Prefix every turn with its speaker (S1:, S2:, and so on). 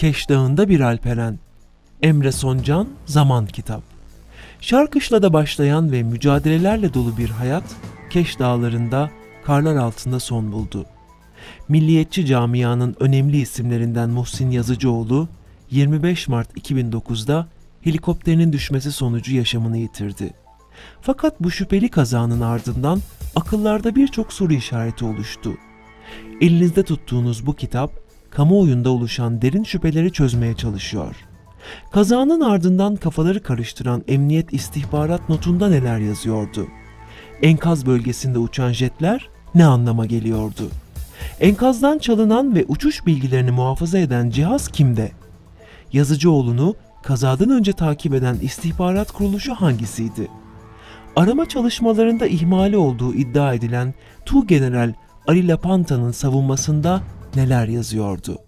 S1: Keş Dağı'nda bir Alperen. Emre Soncan Zaman Kitap. Şarkışla'da başlayan ve mücadelelerle dolu bir hayat, Keş Dağları'nda karlar altında son buldu. Milliyetçi camianın önemli isimlerinden Muhsin Yazıcıoğlu, 25 Mart 2009'da helikopterinin düşmesi sonucu yaşamını yitirdi. Fakat bu şüpheli kazanın ardından akıllarda birçok soru işareti oluştu. Elinizde tuttuğunuz bu kitap, kamuoyunda oluşan derin şüpheleri çözmeye çalışıyor. Kazanın ardından kafaları karıştıran emniyet istihbarat notunda neler yazıyordu? Enkaz bölgesinde uçan jetler ne anlama geliyordu? Enkazdan çalınan ve uçuş bilgilerini muhafaza eden cihaz kimde? Yazıcıoğlu'nu kazadan önce takip eden istihbarat kuruluşu hangisiydi? Arama çalışmalarında ihmali olduğu iddia edilen General Ali Lapanta'nın savunmasında neler yazıyordu?